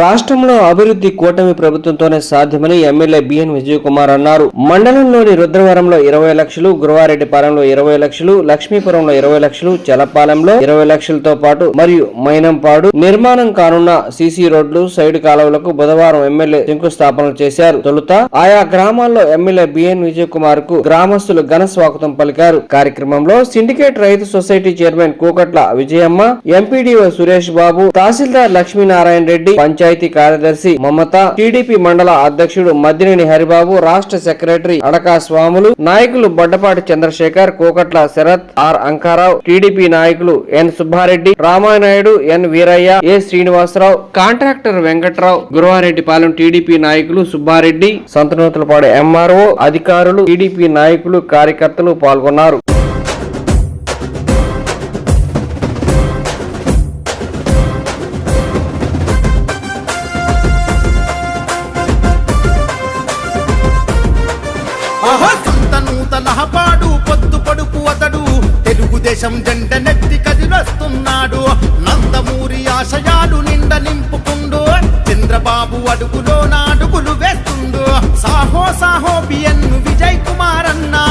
రాష్ట్రంలో అభివృద్ధి కూటమి ప్రభుత్వంతోనే సాధ్యమని ఎమ్మెల్యే బిఎన్ విజయ్ కుమార్ అన్నారు. మండలంలోని రుద్రవరంలో ఇరవై లక్షలు గురువారెడ్డిపాలెంలో ఇరవై లక్షలు లక్ష్మీపురంలో ఇరవై లక్షలు చలపాలెంలో ఇరవై లక్షలతో పాటు మరియు మైనంపాడు నిర్మాణం కానున్న సీసీ రోడ్లు సైడ్ కాలువలకు బుధవారం ఎమ్మెల్యే శంకుస్థాపనలు చేశారు. తొలుత ఆయా గ్రామాల్లో ఎమ్మెల్యే బిఎన్ విజయ్ కుమార్కు గ్రామస్తులు ఘన స్వాగతం పలికారు. కార్యక్రమంలో సిండికేట్ రైతు society chairman Kukatla Vijayamma MPDO Suresh Babu tahsildar Lakshminarayana Reddy panchayat కార్యదర్శి మమత టీడీపీ మండల అధ్యక్షుడు మద్దినేని హరిబాబు రాష్ట్ర సెక్రటరీ అడకా స్వాములు నాయకులు బడ్డపాటి చంద్రశేఖర్ కోకట్ల శరత్ ఆర్ అంకారావు టీడీపీ నాయకులు N Subbareddy Ramanaidu N Veeraiah A Srinivasarao contractor Venkatrao Guruvareddypalem TDP నాయకులు సుబ్బారెడ్డి సంతనూతలపాడు ఎంఆర్ఓ అధికారులు టీడీపీ నాయకులు కార్యకర్తలు పాల్గొన్నారు. దేశం జంట నెత్తి కదిలొస్తున్నాడు. నందమూరి ఆశయాలు నిండ నింపుకుండు. చంద్రబాబు అడుగులో నాడుగులు వేస్తుండు. సాహో సాహో బియన్ను విజయ్ కుమార్ అన్నా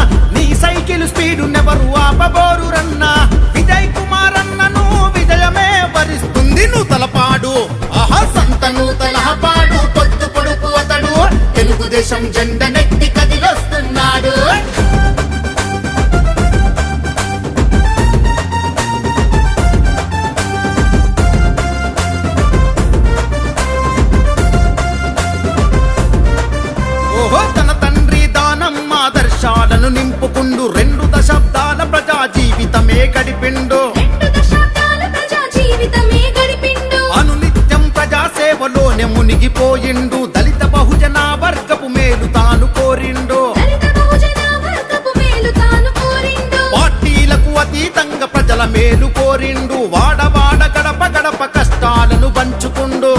ఆదర్శాలను నింపుకుండు రెండు దశాబ్దాల ప్రజా జీవితమే గడిపిండు. అనునిత్యం ప్రజా సేవలోనే మునిగిపోయిండు. దళిత బహుజన వర్గపు మేలు తాను కోరిండు. దళిత బహుజన వర్గపు మేలు తాను కోరిండు. పార్టీలకు అతీతంగా ప్రజల మేలు కోరిండు. వాడవాడ గడప గడప కష్టాలను పంచుకుండు.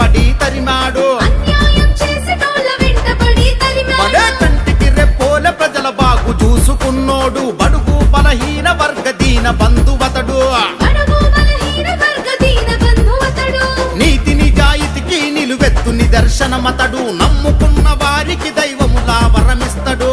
వెంటపడి తరిమాడు. పడే తరిమాడు. కంటికి రెప్పోల ప్రజల బాగు చూసుకున్నోడు. బడుగు బలహీన వర్గ దీన బంధువతడు. బడుగు బలహీన వర్గ దీన బంధువతడు. నీతి నిజాయితీకి నిలువెత్తు నిదర్శనమతడు. నమ్ముకున్న వారికి దైవములా వరమిస్తడు.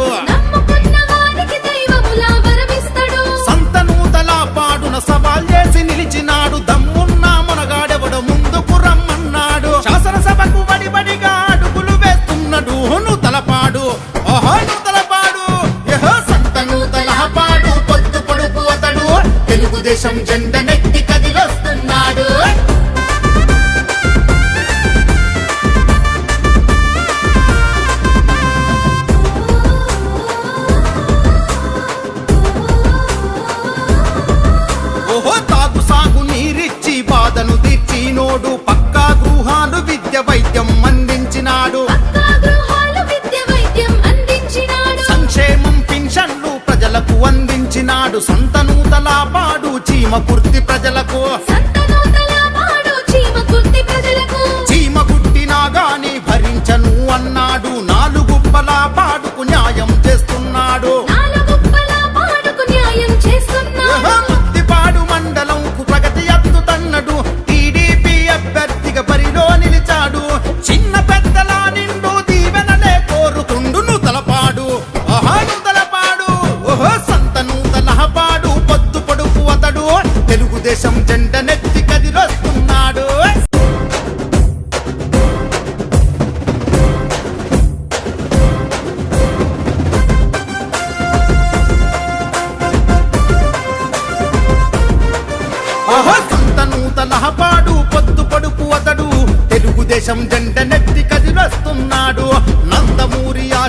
సంతనూతల పాడు చీమ కుర్తి ప్రజలకు. సంతనూతల పాడు చీమ కుర్తి ప్రజలకు. చీమ కుట్టినా గాని భరించను అన్నాడు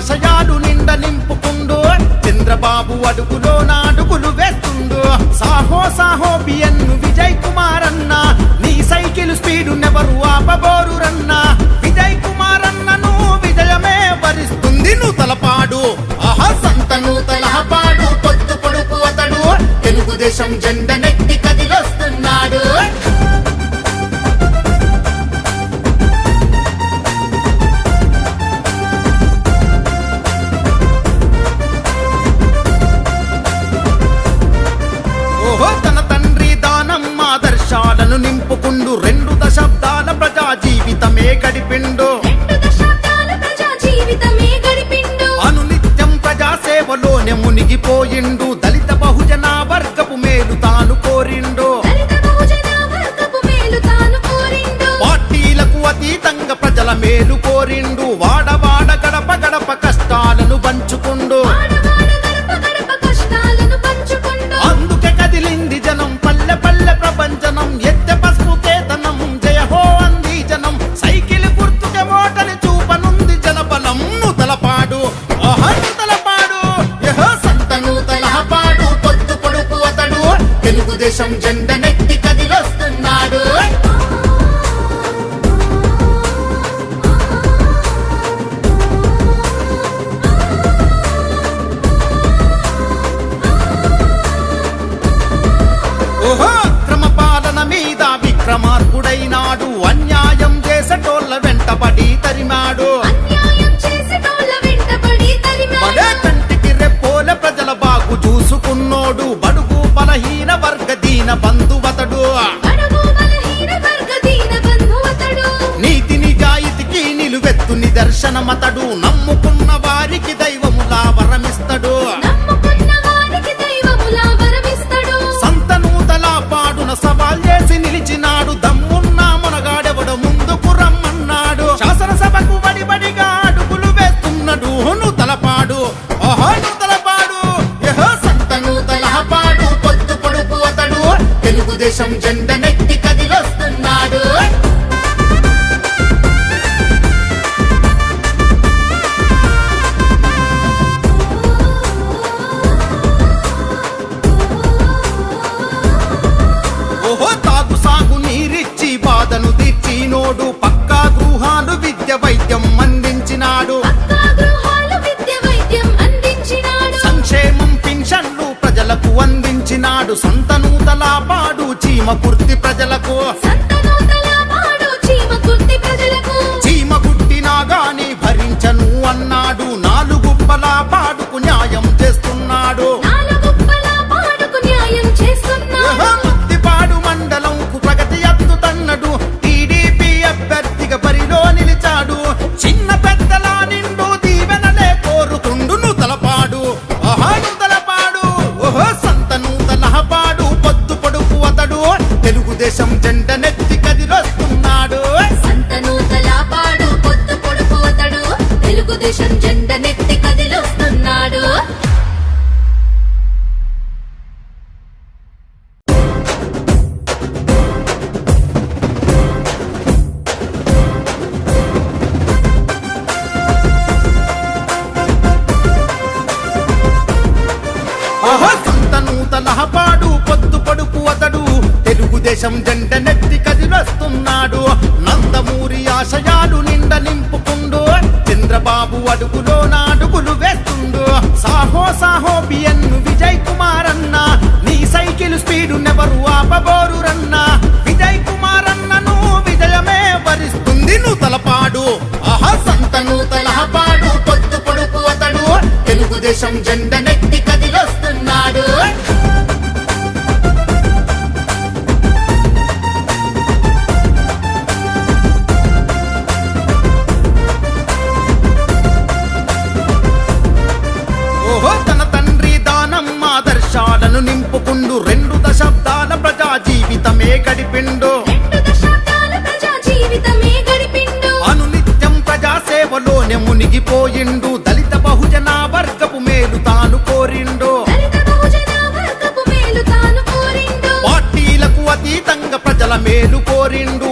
ఆశయాలు నిండ నింపుకుండు. చంద్రబాబు అడుగులో నాడుగులు వేస్తుండు. సాహో సాహో బిఎన్ను విజయ్ కుమార్ అన్న నీ సైకిల్ స్పీడు నెవరు ఆపబోరు రన్న దేశం జెండనే సొంత నూతల పాడు చీమ కుర్తి ప్రజలకు విజయ్ కుమార్ అన్న నీ సైకిల్ స్పీడ్ నెవరు ఆపబోరు రన్న విజయ్ కుమార్ అన్నను విజయమే వరిస్తుంది నువ్వు తలపాడు. ఆహా సంతను తలపాడు పొత్తు పొడుపు అతడు. తెలుగుదేశం జెండా మనసును నింపుకుండు రెండు దశాబ్దాల ప్రజా జీవితమే గడిపిండు. అనునిత్యం ప్రజా సేవలోనే మునిగిపోయిండు. దళిత బహుజన వర్గపు మేలు తాను కోరిండు. పార్టీలకు అతీతంగా ప్రజల మేలు కోరిండు.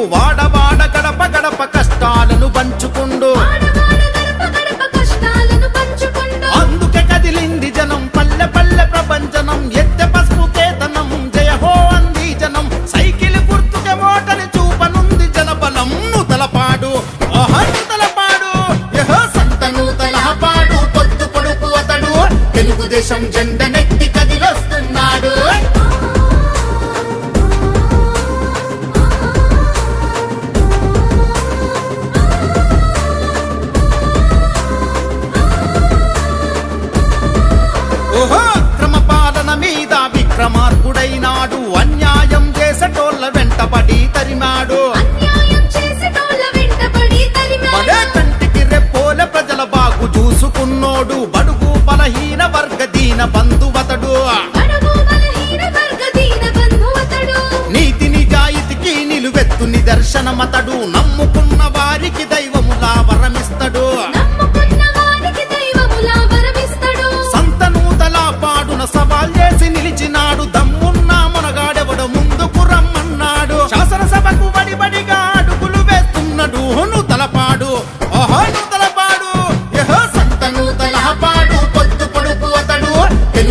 వెంటపడి తరిమాడు. మడే కంటికి రెప్పోల ప్రజల బాగు చూసుకున్నోడు. బడుగు బలహీన వర్గ దీన బంధువతడు.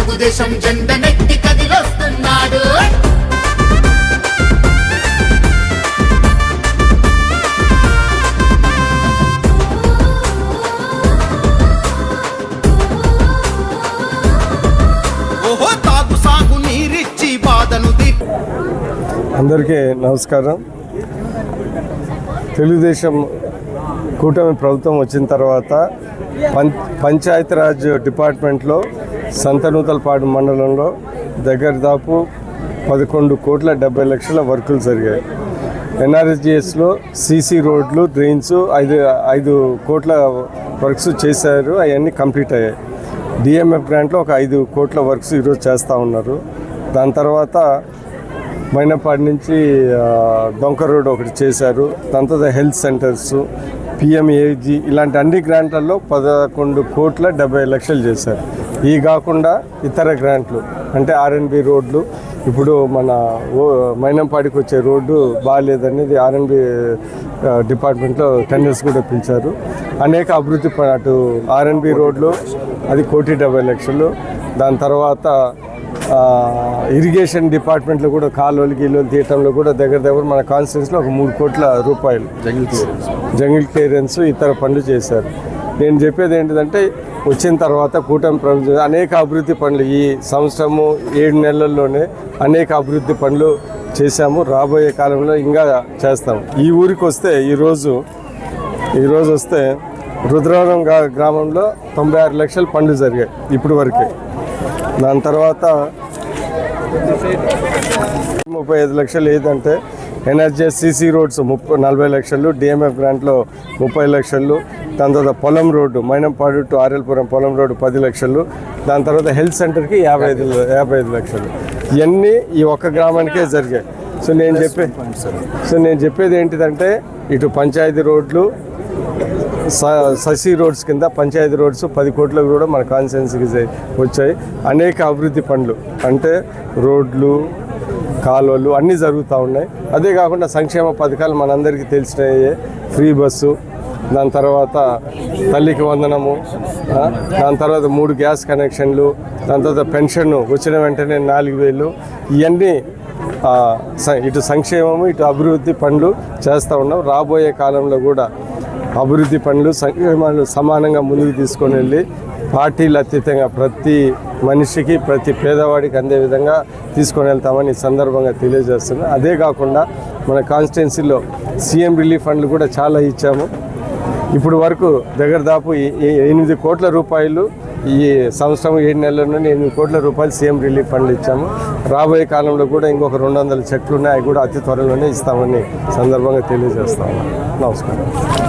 తెలుగుదేశం జెండ నెట్టి కదిలొస్తున్నాడు. అందరికీ నమస్కారం. తెలుగుదేశం కూటమి ప్రభుత్వం వచ్చిన తర్వాత పంచాయతీరాజ్ డిపార్ట్మెంట్లో సంతనూతలపాడు మండలంలో దగ్గర దాపు పదకొండు కోట్ల డెబ్బై లక్షల వర్కులు జరిగాయి. ఎన్ఆర్ఎస్జిఎస్లో సీసీ రోడ్లు డ్రైన్స్ ఐదు ఐదు కోట్ల వర్క్స్ చేశారు. అవన్నీ కంప్లీట్ అయ్యాయి. డిఎంఎఫ్ గ్రాంట్లో ఒక ఐదు కోట్ల వర్క్స్ ఈరోజు చేస్తూ ఉన్నారు. దాని తర్వాత మైనపాడు నుంచి డొంక రోడ్ ఒకటి చేశారు. దాని తర్వాత హెల్త్ సెంటర్స్ పిఎంఏజీ ఇలాంటి అన్ని గ్రాంట్లలో పదకొండు కోట్ల డెబ్బై లక్షలు చేశారు. ఈ కాకుండా ఇతర గ్రాంట్లు అంటే ఆర్ఎన్బి రోడ్లు ఇప్పుడు మన ఓ మైనంపాడికి వచ్చే రోడ్డు బాగాలేదనేది ఆర్ఎన్బి డిపార్ట్మెంట్లో టెండర్స్ కూడా పిలిచారు. అనేక అభివృద్ధి అటు ఆర్ఎన్బి రోడ్లు అది కోటి డెబ్బై లక్షలు. దాని తర్వాత ఇరిగేషన్ డిపార్ట్మెంట్లో కూడా కాలువలు గీలువలు తీయటంలో కూడా దగ్గర దగ్గర మన కాన్స్టిట్యూన్స్లో ఒక మూడు కోట్ల రూపాయలు జంగిల్ క్లియరెన్స్ జంగిల్ క్లియరెన్స్ ఇతర పనులు చేశారు. నేను చెప్పేది ఏంటిదంటే వచ్చిన తర్వాత కూటమి ప్రభుత్వం అనేక అభివృద్ధి పనులు ఈ సంవత్సరము ఏడు నెలల్లోనే అనేక అభివృద్ధి పనులు చేశాము. రాబోయే కాలంలో ఇంకా చేస్తాం ఈ ఊరికి వస్తే ఈరోజు ఈరోజు వస్తే రుద్రవరం గ్రామంలో తొంభై ఆరు లక్షల పనులు జరిగాయి ఇప్పుడు వరకే. దాని తర్వాత ముప్పై ఐదు లక్షలు ఏదంటే ఎనర్జీ సీసీ రోడ్స్ ముప్పై నలభై లక్షలు డిఎంఎఫ్ గ్రాంట్లో ముప్పై లక్షలు దాని తర్వాత పొలం రోడ్డు మైనంపాడు టు ఆర్ఎల్పురం పొలం రోడ్డు పది లక్షలు దాని తర్వాత హెల్త్ సెంటర్కి యాభై ఐదు యాభై ఐదు లక్షలు. ఇవన్నీ ఈ ఒక్క గ్రామానికే జరిగాయి. సో నేను చెప్పే సో నేను చెప్పేది ఏంటిదంటే ఇటు పంచాయతీ రోడ్లు ససి రోడ్స్ కింద పంచాయతీ రోడ్స్ పది కోట్లకు కూడా మన కాన్స్టిట్యున్సీకి వచ్చాయి. అనేక అభివృద్ధి పనులు అంటే రోడ్లు కాలువలు అన్నీ జరుగుతూ ఉన్నాయి. అదే కాకుండా సంక్షేమ పథకాలు మనందరికీ తెలిసినయే. ఫ్రీ బస్సు దాని తర్వాత తల్లికి వందనము దాని తర్వాత మూడు గ్యాస్ కనెక్షన్లు దాని తర్వాత పెన్షన్ వచ్చిన వెంటనే నాలుగు వేలు ఇవన్నీ ఇటు సంక్షేమము ఇటు అభివృద్ధి పనులు చేస్తూ ఉన్నాం. రాబోయే కాలంలో కూడా అభివృద్ధి పనులు సంక్షేమాలు సమానంగా ముందుకు తీసుకొని వెళ్ళి పార్టీలు అతీతంగా ప్రతి మనిషికి ప్రతి పేదవాడికి అందే విధంగా తీసుకొని వెళ్తామని సందర్భంగా తెలియజేస్తున్నాను అదే కాకుండా మన కాన్స్టిట్యున్సీలో సీఎం రిలీఫ్ ఫండ్లు కూడా చాలా ఇచ్చాము. ఇప్పుడు వరకు దగ్గర దాపు ఈ- ఎనిమిది కోట్ల రూపాయలు ఈ సంవత్సరం ఏడు నెలల నుండి ఎనిమిది కోట్ల రూపాయలు సీఎం రిలీఫ్ ఫండ్లు ఇచ్చాము. రాబోయే కాలంలో కూడా ఇంకొక రెండు వందల చెట్లు ఉన్నాయి అవి కూడా అతి త్వరలోనే ఇస్తామని సందర్భంగా తెలియజేస్తాము నమస్కారం.